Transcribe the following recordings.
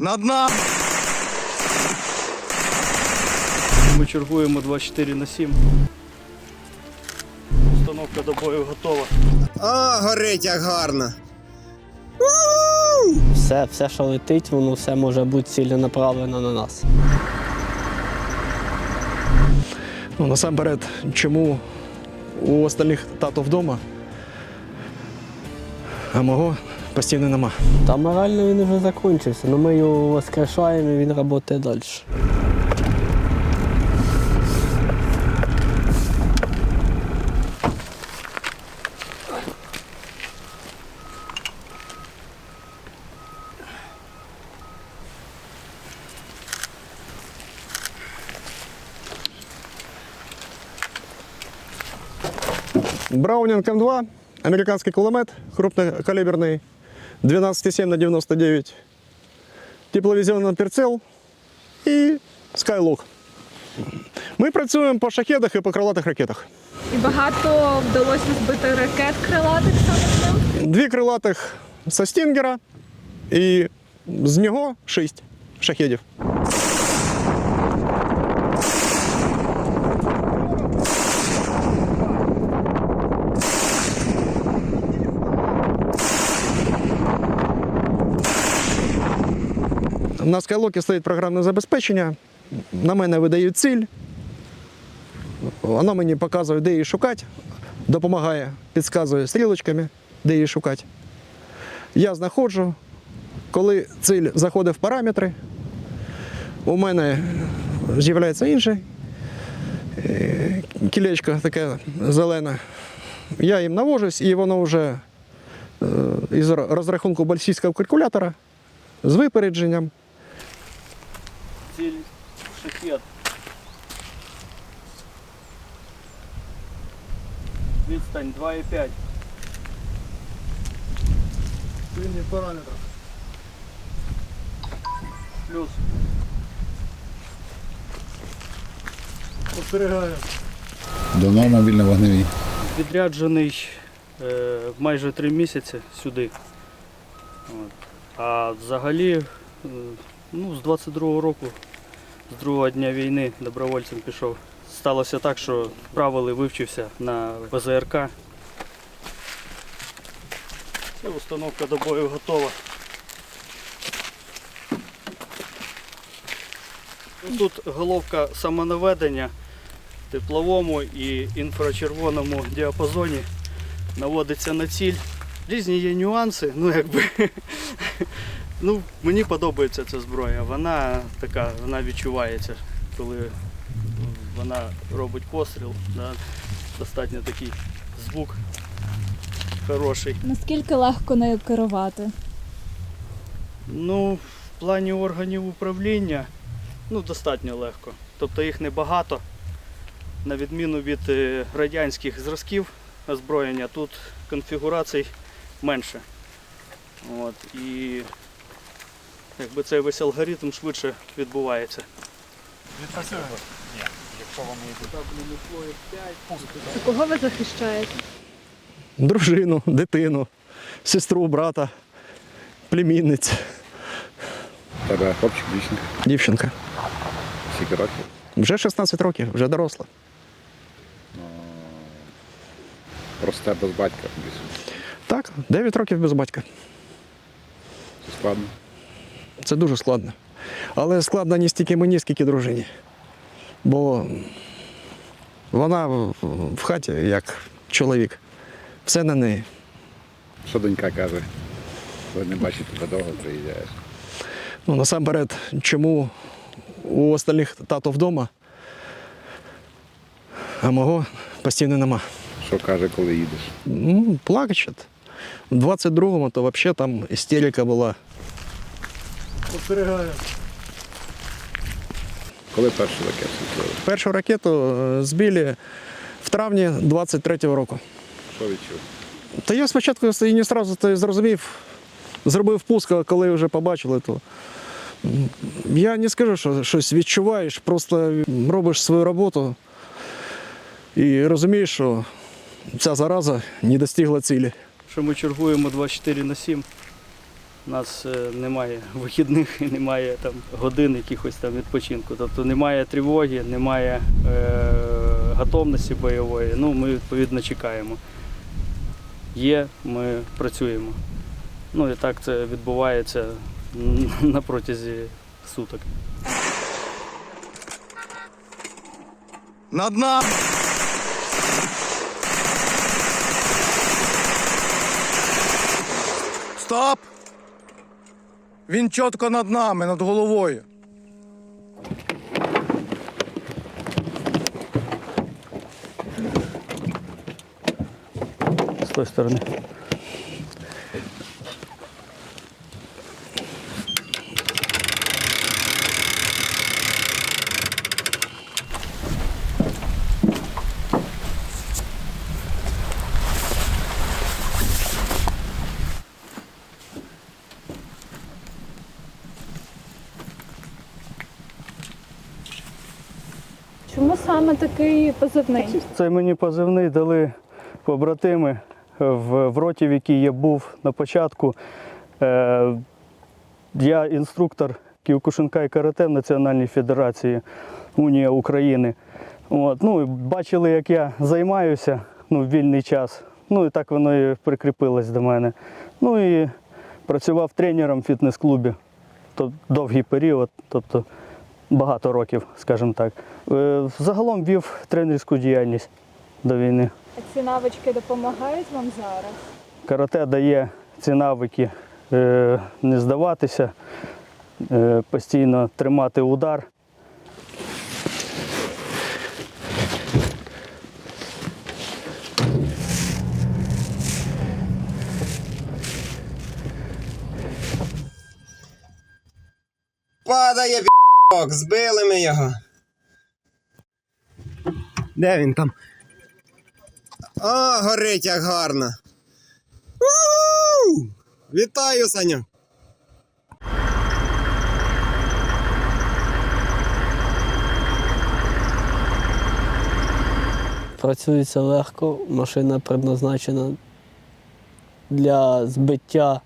Над нами! Ми чергуємо 24 на 7. Установка до бою готова. О, горить як гарно. Все, все, що летить, воно все може бути ціленаправлено на нас. Ну, насамперед, чому у остальних тато вдома, а мого постійно нема. Та морально він вже закінчився, але ми його воскрешаємо і він працює далі. Браунинг М2, американский кулемет, крупнокалиберный, 12,7 на 99, тепловізійний прицел і Skylock. Ми працюємо по шахедах і по крилатих ракетах. І багато вдалося збити ракет крилатих саме. Дві крилатих со Стінгера і з нього шість шахедів. На скайлокі стоїть програмне забезпечення. На мене видають ціль. Воно мені показує, де її шукати, допомагає, підказує стрілочками, де її шукати. Я знаходжу, коли ціль заходить в параметри, у мене з'являється інше кілечко таке зелене. Я їм навожусь, і воно вже е, із розрахунку бальсійського калькулятора з випередженням Ціль шахет. Відстань 2,5. Лінії параметрів. Плюс. Спостерігаю. Давно мобільно вогневий. Відряджений е, майже три місяці сюди. От. А взагалі, е, ну, з 22-го року, з другого дня війни добровольцем пішов. Сталося так, що правили вивчився на ПЗРК. Це установка до бою готова. Тут головка самонаведення в тепловому і інфрачервоному діапазоні наводиться на ціль. Різні є нюанси, ну якби. Ну, мені подобається ця зброя. Вона така, вона відчувається, коли вона робить постріл. Да, достатньо такий звук хороший. Наскільки легко нею керувати? Ну, в плані органів управління ну, достатньо легко. Тобто їх небагато. На відміну від е, радянських зразків озброєння, тут конфігурацій менше. От, і якби цей весь алгоритм швидше відбувається. Відпрацюємо. Кого ви захищаєте? дружину, дитину, сестру, брата, племінницю, Тебе хлопчик, дівчинка, дівчинка. скільки років. Вже 16 років, вже доросла. Росте без батька. Так, 9 років без батька. Це складно. Це дуже складно. Але складно не стільки мені, скільки дружині. Бо вона в хаті як чоловік. Все на неї. Що донька каже? Не бачить тебе довго, приїжджаєш. Ну, насамперед, чому у остальних тато вдома, а мого постійно нема. Що каже, коли їдеш? Ну, плачет. В 22-му то взагалі там істерика була. Спостерігаю. Коли першу ракету? Першу ракету е, збили в травні 23-го року. Що відчув? Та я спочатку і не одразу то зрозумів, зробив пуск, а коли вже побачили, то я не скажу, що щось відчуваєш, просто робиш свою роботу і розумієш, що ця зараза не достигла цілі. Що ми чергуємо 24 на 7. У нас е, немає вихідних немає там годин якихось там відпочинку. Тобто немає тривоги, немає е, готовності бойової. Ну, ми відповідно чекаємо. Є, ми працюємо. Ну і так це відбувається на протязі суток. Над нами! Стоп! Він чітко над нами, над головою. З тої сторони. Чому саме такий позивний? Це мені позивний дали побратими в, в роті, в якій я був на початку. Е, я інструктор Кіокушинкай карате в Національній Федерації Унія України. От, ну, бачили, як я займаюся ну, в вільний час. Ну і так воно і прикріпилось до мене. Ну і працював тренером в фітнес-клубі. Довгий період, тобто багато років, скажімо так. Е, Загалом вів тренерську діяльність до війни. А ці навички допомагають вам зараз? Карате дає ці навики е, не здаватися, е, постійно тримати удар. Падає б***ок, збили ми його. Де він там? О, горить як гарно. У! Вітаю, Саня. Працюється легко, машина предназначена для збиття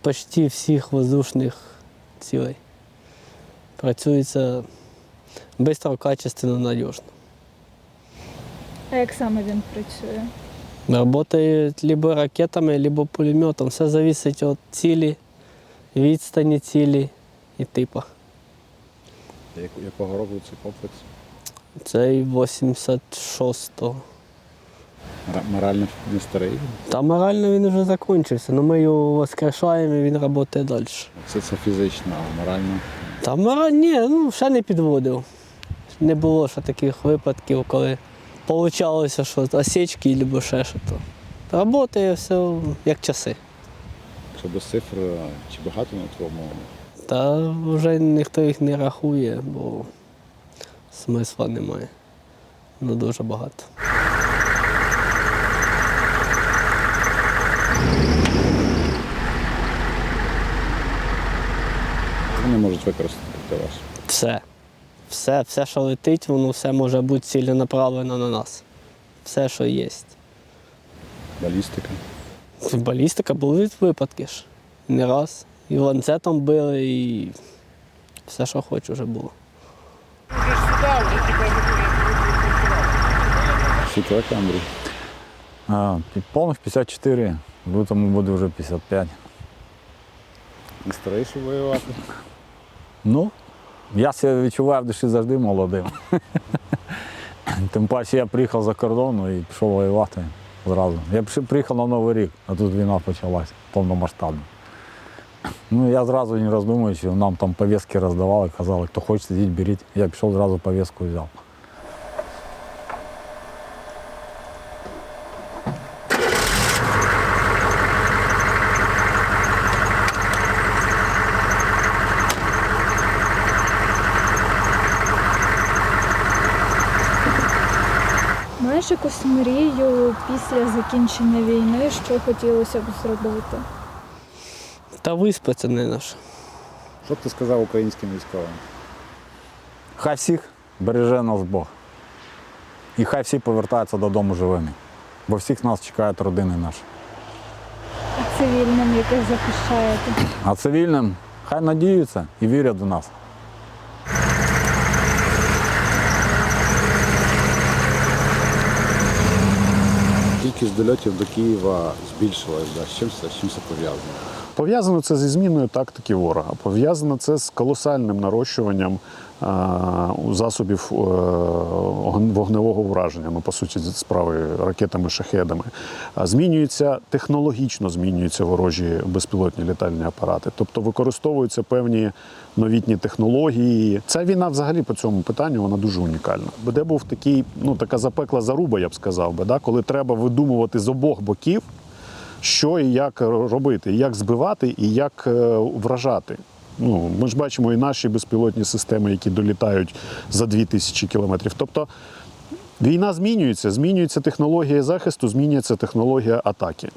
почти всіх воздушних цілей. Працюється швидко, качественно, надіжно. А як саме він працює? Работает либо ракетами, либо пулеметом. Все залежить від цілі, відстані цілі і типу. Якого року цей комплекс? Цей 86-го. Мора- Морально не старий. Та морально він вже закінчився, але ми його воскрешаємо і він працює далі. Це, це фізично, а морально. Та мораль, ні, ну ще не підводив. Не було ще таких випадків, коли получалося, що осечки або ще що то. Працює все як часи. Що без цифр, чи багато на твоєму? Та вже ніхто їх не рахує, бо смисла немає. Ну дуже багато. Вони можуть використати проти вас. Все. Все, все, що летить, воно все може бути ціленаправлено на нас. Все, що є. Балістика. Балістика були випадки ж. Не раз. І ланцетом били, і все, що хочу, вже було. Років, Андрій? А, повних 54, в лютому буде вже 55. Не старий, щоб воювати. Ну, я себе відчуваю в душі завжди молодим. Тим паче я приїхав за кордону і пішов воювати зразу. Я приїхав на Новий рік, а тут війна почалась повномасштабна. Ну, я зразу не роздумуючи, нам там пов'язки роздавали, казали, хто хоче сидіти, беріть. Я пішов зразу пов'язку взяв. Якусь мрію після закінчення війни, що хотілося б зробити? Та виспаться не наш. Що б ти сказав українським військовим? Хай всіх береже нас Бог. І хай всі повертаються додому живими. Бо всіх нас чекають родини наші. цивільним, яких захищаєте? А цивільним хай надіються і вірять в нас. Кількість дольотів до Києва збільшилась. Да. З чим це, з чим це пов'язано? Пов'язано це зі зміною тактики ворога. Пов'язано це з колосальним нарощуванням засобів е, вогневого враження, ну по суті, справи ракетами шахедами. Змінюються технологічно змінюються ворожі безпілотні літальні апарати, тобто використовуються певні новітні технології. Ця війна, взагалі, по цьому питанню вона дуже унікальна. Де був такий, ну така запекла заруба, я б сказав би, да, коли треба видумувати з обох боків що і як робити, як збивати, і як е, вражати. Ну, ми ж бачимо і наші безпілотні системи, які долітають за 2000 кілометрів. Тобто війна змінюється, змінюється технологія захисту, змінюється технологія атаки.